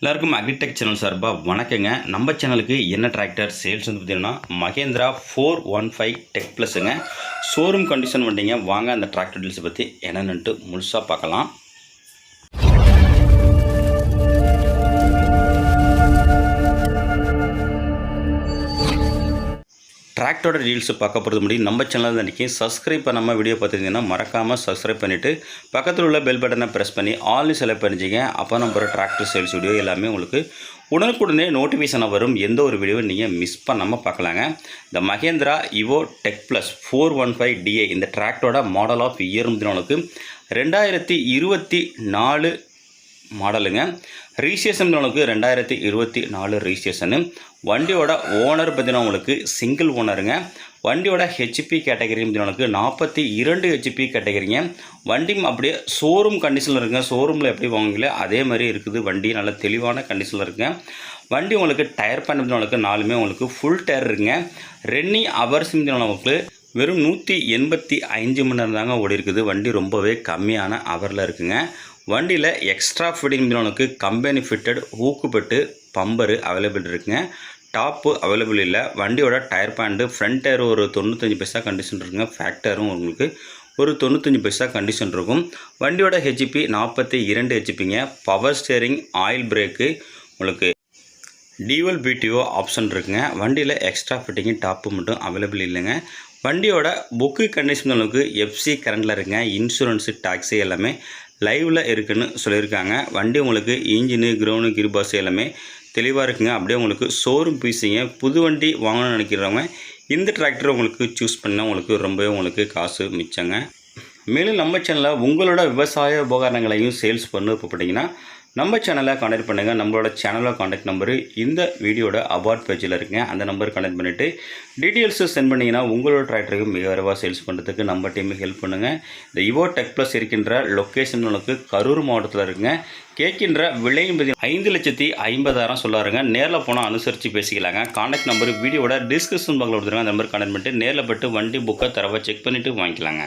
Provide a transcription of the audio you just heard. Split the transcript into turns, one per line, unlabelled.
எல்லாருக்கும் agritech channel சார்பாக வணக்கங்க. நம்ம சேனலுக்கு என்ன டிராக்டர் சேல்ஸ் வந்து பார்த்தீங்கன்னா Mahindra four one five tech ப்ளஸ்ஸுங்க showroom condition வண்டிங்க வாங்க அந்த டிராக்டர் டீல்ஸை பற்றி என்னென்னுட்டு முழுசாக பார்க்கலாம். டிராக்டரோட ரீல்ஸு பார்க்க போகிறது முடியும் நம்ம சேனல் அன்றைக்கி சப்ஸ்கிரைப் பண்ணாமல் வீடியோ பார்த்துருந்தீங்கன்னா மறக்காமல் சப்ஸ்கிரைப் பண்ணிவிட்டு பக்கத்தில் உள்ள பெல் பட்டனை ப்ரெஸ் பண்ணி ஆல்னு செலக்ட் பண்ணிச்சிங்க அப்போ நம்ம டிராக்டர் சேல்ஸ் வீடியோ எல்லாமே உங்களுக்கு உடனுக்குடனே நோட்டிஃபிகேஷனாக வரும். எந்த ஒரு வீடியோவை நீங்கள் மிஸ் பண்ணாமல் பார்க்கலாங்க. இந்த Mahindra Yuvo tech plus four one five DI இந்த டிராக்டரோட மாடல் ஆஃப் இயர் முதலுக்கு ரெண்டாயிரத்தி இருபத்தி நாலு மாடலுங்க. ரிஜிஸ்ட்ரேஷன் உங்களுக்கு ரெண்டாயிரத்தி இருபத்தி நாலு ரிஜிஸ்ட்ரேஷனு வண்டியோட ஓனர் பார்த்தீங்கன்னா உங்களுக்கு சிங்கிள் ஓனருங்க வண்டியோட ஹெச்பி கேட்டகரி உங்களுக்கு நாற்பத்தி இரண்டு ஹெச்பி கேட்டகரிங்க வண்டி அப்படியே ஷோரூம் கண்டிஷனில் இருக்குங்க. ஷோரூமில் எப்படி வாங்குங்களோ அதே மாதிரி இருக்குது. வண்டி நல்ல தெளிவான கண்டிஷனில் இருக்குங்க. வண்டி உங்களுக்கு டயர் பண்ண உங்களுக்கு நாலுமே உங்களுக்கு ஃபுல் டயர் இருக்குங்க. ரெனி ஹவர்ஸ் உங்களுக்கு வெறும் நூற்றி எண்பத்தி அஞ்சு மணி நேரம் தாங்க ஓடி இருக்குது வண்டி ரொம்பவே கம்மியான ஹவரில் இருக்குங்க. வண்டியில் எக்ஸ்ட்ரா ஃபிட்டிங் உனக்கு கம்பெனி ஃபிட்டட் ஊக்குப்பட்டு பம்பரு அவைலபிள் இருக்குங்க. டாப்பு அவைலபிள் இல்லை. வண்டியோட டயர் பேண்டு ஃப்ரண்ட் டயர் ஒரு தொண்ணூத்தஞ்சு பைசா கண்டிஷன் இருக்குங்க. ஃபேக்டரும் உங்களுக்கு ஒரு தொண்ணூத்தஞ்சு பைசா கண்டிஷன் இருக்கும். வண்டியோட ஹெச்பி நாற்பத்தி இரண்டு ஹெச்பிங்க பவர் ஸ்டேரிங் ஆயில் பிரேக்கு உங்களுக்கு டியூவல் பிடிஓ ஆப்ஷன் இருக்குங்க. வண்டியில் எக்ஸ்ட்ரா ஃபிட்டிங்கு டாப்பு மட்டும் அவைலபிள் இல்லைங்க. வண்டியோட புக்கு கண்டிஷன் அளவுக்கு எஃப்சி கரண்டில் இருக்குங்க இன்சூரன்ஸு டாக்ஸி எல்லாமே லைவில் இருக்குன்னு சொல்லியிருக்காங்க. வண்டி உங்களுக்கு இன்ஜினு கிரவுண்டு கிருபாஸ் எல்லாமே தெளிவாக இருக்குங்க. அப்படியே உங்களுக்கு ஷோரூம் பீஸிங்க புது வண்டி வாங்கணும்னு நினைக்கிறவங்க இந்த டிராக்டர் உங்களுக்கு சூஸ் பண்ணால் உங்களுக்கு ரொம்பவே உங்களுக்கு காசு மிச்சங்க. மேலும் நம்ம சேனலில் உங்களோட விவசாய உபகரணங்களையும் சேல்ஸ் பண்ண. போட்டிங்கன்னா நம்ம சேனலை காண்டாக்ட் பண்ணுங்கள் நம்மளோட சேனலோட காண்டாக்ட் நம்பரு இந்த வீடியோட அபார்ட் பேஜில் இருக்குங்க. அந்த நம்பர் காண்டாக்ட் பண்ணிவிட்டு டீட்டெயில்ஸு சென்ட் பண்ணிங்கன்னா உங்களோட டிராக்டருக்கு மிக விரைவாக சேல்ஸ் பண்ணுறதுக்கு நம்ம டீமுக்கு ஹெல்ப் பண்ணுங்கள் இந்த இவோ டெக் ப்ளஸ் இருக்கின்ற லொக்கேஷன் உனக்கு கரூர் மாவட்டத்தில் இருக்குங்க. கேட்கின்ற விலை ஐந்து லட்சத்தி ஐம்பதாயிரம் சொல்லாருங்க. நேரில் போனால் அனுசரித்து பேசிக்கலாங்க. காண்டாக்ட் நம்பர் வீடியோட டிஸ்கிரிப்ஷன் பாக்ஸில் கொடுத்துருங்க. அந்த நம்பர் காண்டாக்ட் பண்ணிட்டு நேரில் போட்டு வண்டி புக்கை தரவை செக் பண்ணிவிட்டு வாங்கிக்கலாங்க.